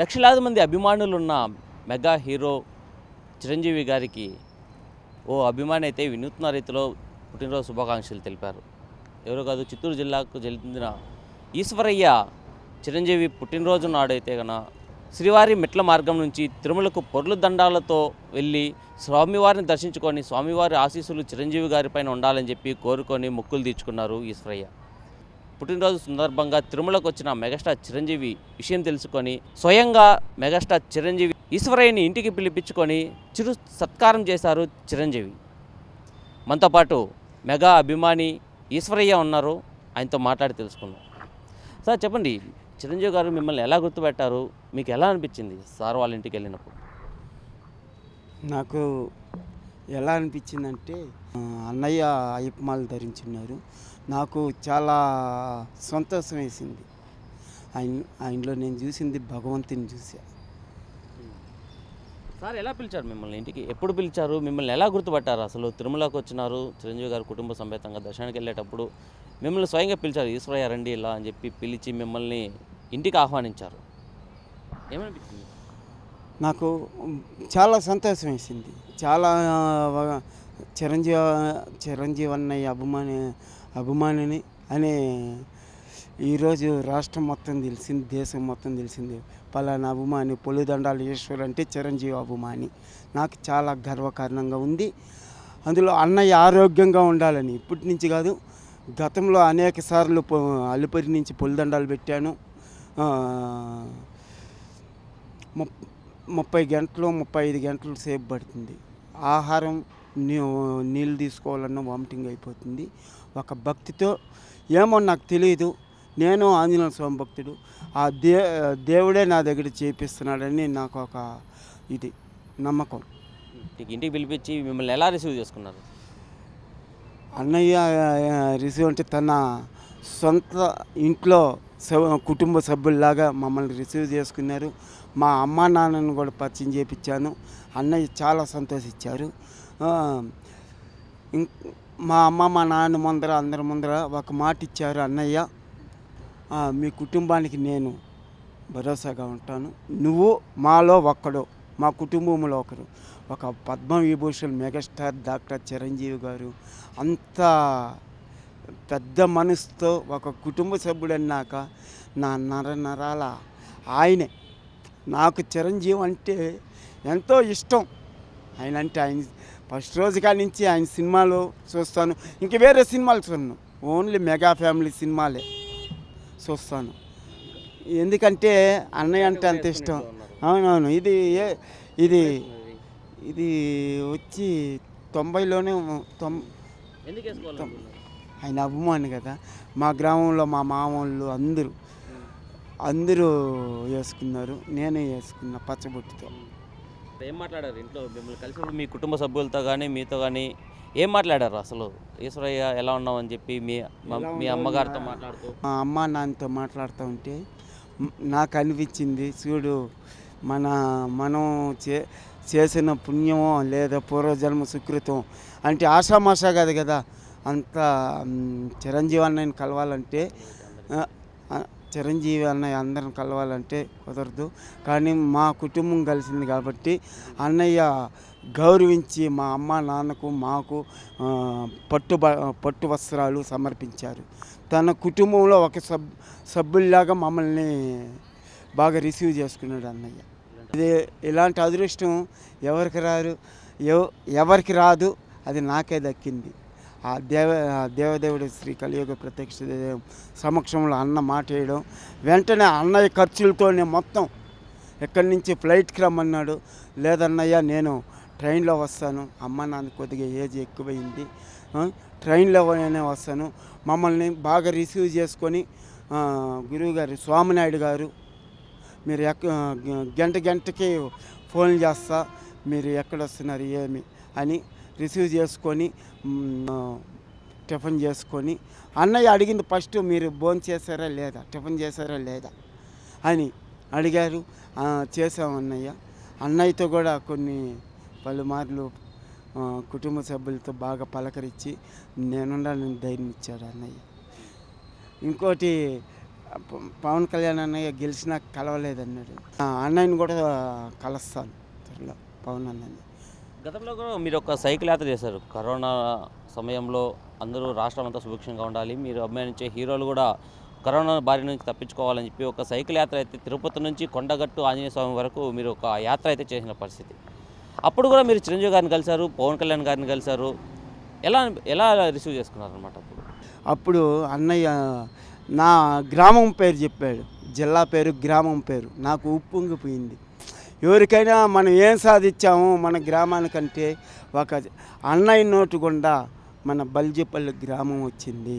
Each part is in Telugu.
లక్షలాది మంది అభిమానులు ఉన్న మెగా హీరో చిరంజీవి గారికి ఓ అభిమాని అయితే వినూత్న రీతిలో పుట్టినరోజు శుభాకాంక్షలు తెలిపారు. ఎవరో కాదు చిత్తూరు జిల్లాకు చెందిన ఈశ్వరయ్య చిరంజీవి పుట్టినరోజు నాడైతే గన శ్రీవారి మెట్ల మార్గం నుంచి తిరుమలకు పొర్లు దండాలతో వెళ్ళి స్వామివారిని దర్శించుకొని స్వామివారి ఆశీస్సులు చిరంజీవి గారిపైన ఉండాలని చెప్పి కోరుకొని మొక్కులు తీర్చుకున్నారు ఈశ్వరయ్య. పుట్టినరోజు సందర్భంగా తిరుమలకు వచ్చిన మెగాస్టార్ చిరంజీవి విషయం తెలుసుకొని స్వయంగా మెగాస్టార్ చిరంజీవి ఈశ్వరయ్యని ఇంటికి పిలిపించుకొని చిరు సత్కారం చేశారు చిరంజీవి. మనతో పాటు మెగా అభిమాని ఈశ్వరయ్య ఉన్నారు. ఆయనతో మాట్లాడి తెలుసుకున్నాం సార్ చెప్పండి చిరంజీవి గారు మిమ్మల్ని ఎలా గుర్తుపెట్టారు? మీకు ఎలా అనిపించింది సార్ వాళ్ళ ఇంటికి వెళ్ళినప్పుడు? నాకు ఎలా అనిపించిందంటే అన్నయ్య అయ్యప్పమాలు ధరించున్నారు. నాకు చాలా సంతోషం వేసింది ఆయన ఆయనలో నేను చూసింది భగవంతుని చూసా. సార్ ఎలా పిలిచారు మిమ్మల్ని ఇంటికి? ఎప్పుడు పిలిచారు? మిమ్మల్ని ఎలా గుర్తుపట్టారు? అసలు తిరుమలకు వచ్చినారు చిరంజీవి గారు కుటుంబ సమేతంగా దర్శనానికి వెళ్ళేటప్పుడు మిమ్మల్ని స్వయంగా పిలిచారు ఈశ్వరయ్య రండి ఇలా అని చెప్పి పిలిచి మిమ్మల్ని ఇంటికి ఆహ్వానించారు. ఏమనిపించింది? నాకు చాలా సంతోషం వేసింది చాలా చిరంజీవి చిరంజీవి అన్నయ్య అభిమాని అభిమానిని అనే ఈరోజు రాష్ట్రం మొత్తం తెలిసింది దేశం మొత్తం తెలిసింది. పలానా అభిమాని పొలిదండాలు ఈశ్వర్ అంటే చిరంజీవి అభిమాని. నాకు చాలా గర్వకారణంగా ఉంది. అందులో అన్నయ్య ఆరోగ్యంగా ఉండాలని ఇప్పటి నుంచి కాదు గతంలో అనేక సార్లు పొ- నుంచి పొలిదండాలు పెట్టాను. ముప్- ముప్పై గంటలు ముప్పై ఐదు గంటలు సేపు పడుతుంది. ఆహారం నీ- నీళ్ళు తీసుకోవాలన్నా వామిటింగ్ అయిపోతుంది. ఒక భక్తితో ఏమో నాకు తెలియదు నేను ఆంజనేయ స్వామి భక్తుడు. ఆ దే దేవుడే నా దగ్గర చేపిస్తున్నాడని నాకు ఒక ఇది నమ్మకం. ఇంటికి పిలిపించి మిమ్మల్ని ఎలా రిసీవ్ చేసుకున్నారు? అన్నయ్య రిసీవ్ అంటే తన సొంత ఇంట్లో కుటుంబ సభ్యుల్లాగా మమ్మల్ని రిసీవ్ చేసుకున్నారు. మా అమ్మ నాన్నను కూడా పరిచయం చేయించాను అన్నయ్య చాలా సంతోషించారు. మా అమ్మ మా నాన్న ముందర అందరి ముందర ఒక మాట ఇచ్చారు అన్నయ్య. మీ కుటుంబానికి నేను భరోసాగా ఉంటాను. నువ్వు మాలో ఒక్కడు మా కుటుంబంలో ఒకరు. ఒక పద్మవిభూషణ్ మెగాస్టార్ డాక్టర్ చిరంజీవి గారు. అంత పెద్ద మనసుతో ఒక కుటుంబ సభ్యుడు అన్నాక నా నర నరాల ఆయనే. నాకు చిరంజీవి అంటే ఎంతో ఇష్టం. ఆయన అంటే ఆయన ఫస్ట్ రోజు కాడి నుంచి ఆయన సినిమాలు చూస్తాను. ఇంక వేరే సినిమాలు చూడను. ఓన్లీ మెగా ఫ్యామిలీ సినిమాలే చూస్తాను. ఎందుకంటే అన్నయ్య అంటే అంత ఇష్టం. అవునవును. ఇది ఇది ఇది వచ్చి తొంభైలోనే తొం ఆయన అభిమాని కదా. మా గ్రామంలో మా మామూళ్ళు అందరూ అందరూ వేసుకున్నారు. నేనే వేసుకున్నా పచ్చబొట్టుతో. ఏం మాట్లాడారు ఇంట్లో మిమ్మల్ని కలిసినప్పుడు మీ కుటుంబ సభ్యులతో కానీ మీతో కానీ ఏం మాట్లాడారు అసలు? ఈశ్వరయ్య ఎలా ఉన్నావు అని చెప్పి మీ మ- అమ్మగారితో మాట్లాడుతూ? మా అమ్మ నాన్నతో మాట్లాడుతూ ఉంటే నాకు అనిపించింది చూడు మన మనం చే చేసిన పుణ్యమో లేదా పూర్వజన్మ సుకృతం అంటే ఆషామాషా కాదు కదా. అంత చిరంజీవి అన్నయ్యని కలవాలంటే చిరంజీవి అన్నయ్య అందరిని కలవాలంటే కుదరదు. కానీ మా కుటుంబం కలిసింది కాబట్టి అన్నయ్య గౌరవించి మా అమ్మ నాన్నకు మాకు పట్టు బ- పట్టు వస్త్రాలు సమర్పించారు. తన కుటుంబంలో ఒక సబ్ సభ్యుల్లాగా మమ్మల్ని బాగా రిసీవ్ చేసుకున్నాడు అన్నయ్య. ఇది ఇలాంటి అదృష్టం ఎవరికి రారు ఎవరికి రాదు అది నాకే దక్కింది. ఆ దేవ దేవదేవుడు శ్రీ కలియుగ ప్రత్యక్ష సమక్షంలో అన్న మాట వేయడం వెంటనే అన్నయ్య ఖర్చులతోనే మొత్తం ఎక్కడి నుంచి ఫ్లైట్కి రమ్మన్నాడు లేదన్నయ్య నేను ట్రైన్లో వస్తాను అమ్మ నాన్న కొద్దిగా ఏజ్ ఎక్కువైంది ట్రైన్లో ట్రైన్లోనే వస్తాను మమ్మల్ని బాగా రిసీవ్ చేసుకొని గురువుగారు స్వామినాయుడు గారు మీరు ఎక్క గంట గంటకి ఫోన్ చేస్తా మీరు ఎక్కడ వస్తున్నారు ఏమి అని రిసీవ్ చేసుకొని టిఫిన్ చేసుకొని అన్నయ్య అడిగింది ఫస్ట్ మీరు భోజనం చేశారా లేదా? టిఫిన్ చేశారా లేదా? అని అడిగారు. చేసాం అన్నయ్య. అన్నయ్యతో కూడా కొన్ని పలుమార్లు కుటుంబ సభ్యులతో బాగా పలకరించి నేనుండాలని ధైర్యం ఇచ్చాడు అన్నయ్య. ఇంకోటి పవన్ కళ్యాణ్ అన్నయ్య గెలిచినా కలవలేదన్నాడు. ఆ, అన్నయ్యని కూడా కలుస్తాను త్వరలో పవన్ అన్నయ్య గతంలో కూడా మీరు ఒక సైకిల్ యాత్ర చేశారు. కరోనా సమయంలో అందరూ రాష్ట్రం అంతా సుభిక్షంగా ఉండాలి. మీరు అభిమానించే హీరోలు కూడా కరోనా బారి నుంచి తప్పించుకోవాలని చెప్పి ఒక సైకిల్ యాత్ర అయితే తిరుపతి నుంచి కొండగట్టు ఆంజనేయ స్వామి వరకు మీరు ఒక యాత్ర అయితే చేసిన పరిస్థితి. అప్పుడు కూడా మీరు చిరంజీవి గారిని కలిశారు పవన్ కళ్యాణ్ గారిని కలిశారు. ఎలా ఎలా రిసీవ్ చేసుకున్నారనమాట అప్పుడు? అప్పుడు అన్నయ్య నా గ్రామం పేరు చెప్పాడు. జిల్లా పేరు గ్రామం పేరు. నాకు ఉప్పొంగిపోయింది. ఎవరికైనా మనం ఏం సాధించాము మన గ్రామానికంటే ఒక అన్నయ్య నోటు గుండా మన బల్జిపల్లి గ్రామం వచ్చింది.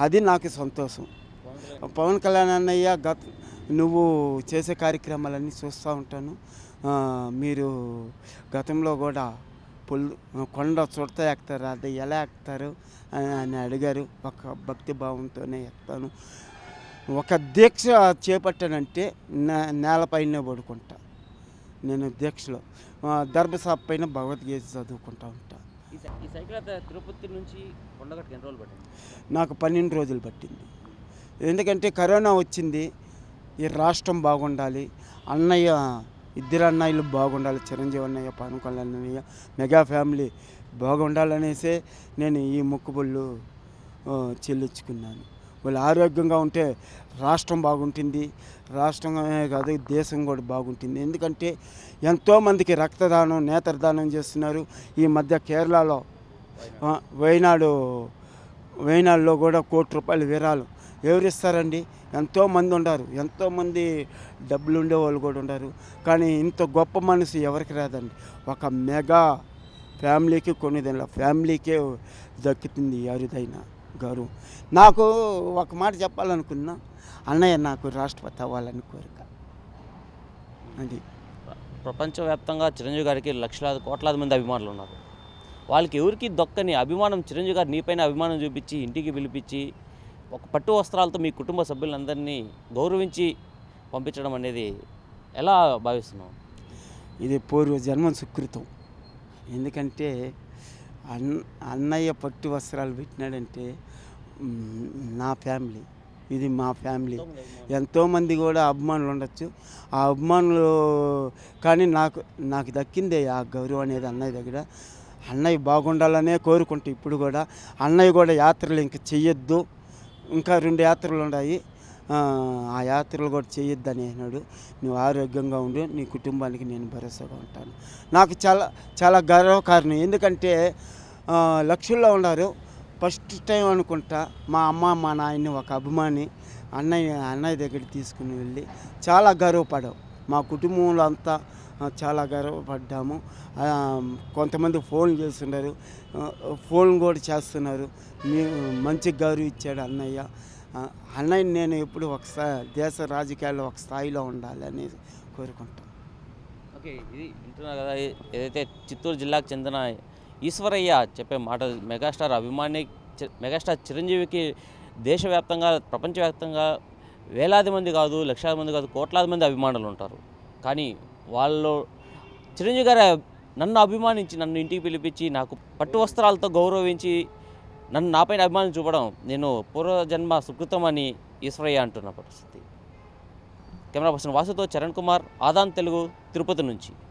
అది నాకు సంతోషం. పవన్ కళ్యాణ్ అన్నయ్య గత నువ్వు చేసే కార్యక్రమాలన్నీ చూస్తూ ఉంటాను. మీరు గతంలో కూడా పొల్లు కొండ చుడత ఎక్కుతారు అది ఎలా ఎక్కుతారు అని అడిగారు. ఒక భక్తి భావంతోనే ఎక్కుతాను ఒక దీక్ష చేపట్టానంటే నే నేలపైనే పడుకుంటా. నేను దీక్షలో ఆ, దర్భసాప్ పైన భగవద్గీత చదువుకుంటా ఉంటా. ఈ సైకిల్ తిరుపతి నుంచి కొండగట్టుకు ఎన్ని రోజులు పట్టింది? నాకు పన్నెండు రోజులు పట్టింది. ఎందుకంటే కరోనా వచ్చింది. ఈ రాష్ట్రం బాగుండాలి. అన్నయ్య ఇద్దరు అన్నయ్యలు బాగుండాలి. చిరంజీవి అన్నయ్య పవన్ కళ్యాణ్ అన్నయ్య మెగా ఫ్యామిలీ బాగుండాలనేసే నేను ఈ మొక్కుబళ్ళు చెల్లించుకున్నాను. వాళ్ళు ఆరోగ్యంగా ఉంటే రాష్ట్రం బాగుంటుంది. రాష్ట్రమే కాదు దేశం కూడా బాగుంటుంది. ఎందుకంటే ఎంతోమందికి రక్తదానం నేత్రదానం చేస్తున్నారు. ఈ మధ్య కేరళలో వైనాడు వైనాడులో కూడా కోటి రూపాయలు విరాలు ఎవరు ఇస్తారండి ఎంతోమంది ఉన్నారు ఎంతోమంది డబ్బులు ఉండే వాళ్ళు కూడా ఉండరు. కానీ ఇంత గొప్ప మనసు ఎవరికి రాదండి. ఒక మెగా ఫ్యామిలీకి కొన్నిదిన ఫ్యామిలీకే దక్కుతుంది ఎవరిదైనా. గౌరవం నాకు ఒక మాట చెప్పాలనుకున్నా అన్నయ్య నాకు రాష్ట్రపతి అవ్వాలని కోరిక. అది. ప్రపంచవ్యాప్తంగా చిరంజీవి గారికి లక్షలాది కోట్లాది మంది అభిమానులు ఉన్నారు. వాళ్ళకి ఎవరికి దొక్కని అభిమానం చిరంజీవి గారు నీపైన అభిమానం చూపించి ఇంటికి పిలిపించి ఒక పట్టు వస్త్రాలతో మీ కుటుంబ సభ్యులందరినీ గౌరవించి పంపించడం అనేది ఎలా భావిస్తున్నాం ఇది పూర్వ జన్మ సుకృతం. ఎందుకంటే అన్ అన్నయ్య పట్టు వస్త్రాలు పెట్టినాడంటే నా ఫ్యామిలీ. ఇది మా ఫ్యామిలీ. ఎంతోమంది కూడా అభిమానులు ఉండొచ్చు. ఆ అభిమానులు కానీ నాకు నాకు దక్కిందే ఆ గౌరవం అనేది అన్నయ్య దగ్గర. అన్నయ్య బాగుండాలనే కోరుకుంటూ ఇప్పుడు కూడా అన్నయ్య కూడా యాత్రలు ఇంక చెయ్యొద్దు. ఇంకా రెండు యాత్రలు ఉన్నాయి ఆ, యాత్రలు కూడా చేయొద్దని అన్నాడు. నువ్వు ఆరోగ్యంగా ఉండు నీ కుటుంబానికి నేను భరోసాగా ఉంటాను. నాకు చాలా చాలా గర్వకారణం. ఎందుకంటే లక్షల్లో ఉన్నారు. ఫస్ట్ టైం అనుకుంటా మా అమ్మ మా నాయన్ని ఒక అభిమాని అన్నయ్య అన్నయ్య దగ్గరికి తీసుకుని వెళ్ళి చాలా గర్వపడాం మా కుటుంబంలో అంతా చాలా గర్వపడ్డాము. కొంతమంది ఫోన్ చేస్తున్నారు. ఫోన్ కూడా చేస్తున్నారు. మీ మంచి గౌరవం ఇచ్చాడు అన్నయ్య అన్నయ్య నేను ఎప్పుడు ఒక దేశ రాజకీయాల్లో ఒక స్థాయిలో ఉండాలి అనేది కోరుకుంటాను. ఓకే ఇది వింటున్నారు కదా ఏదైతే చిత్తూరు జిల్లాకు చెందిన ఈశ్వరయ్య చెప్పే మాట మెగాస్టార్ అభిమాని చి- మెగాస్టార్ చిరంజీవికి దేశవ్యాప్తంగా ప్రపంచవ్యాప్తంగా వేలాది మంది కాదు లక్షలాది మంది కాదు కోట్లాది మంది అభిమానులు ఉంటారు. కానీ వాళ్ళు చిరంజీవి గారు నన్ను అభిమానించి నన్ను ఇంటికి పిలిపించి నాకు పట్టు వస్త్రాలతో గౌరవించి నన్ను నాపైన అభిమానం చూపడం నేను పూర్వజన్మ సుకృతం అని ఈశ్వరయ్య అంటున్న పరిస్థితి. కెమెరా పర్సన్ వాసుతో చరణ్ కుమార్ ఆదాన్ తెలుగు తిరుపతి నుంచి.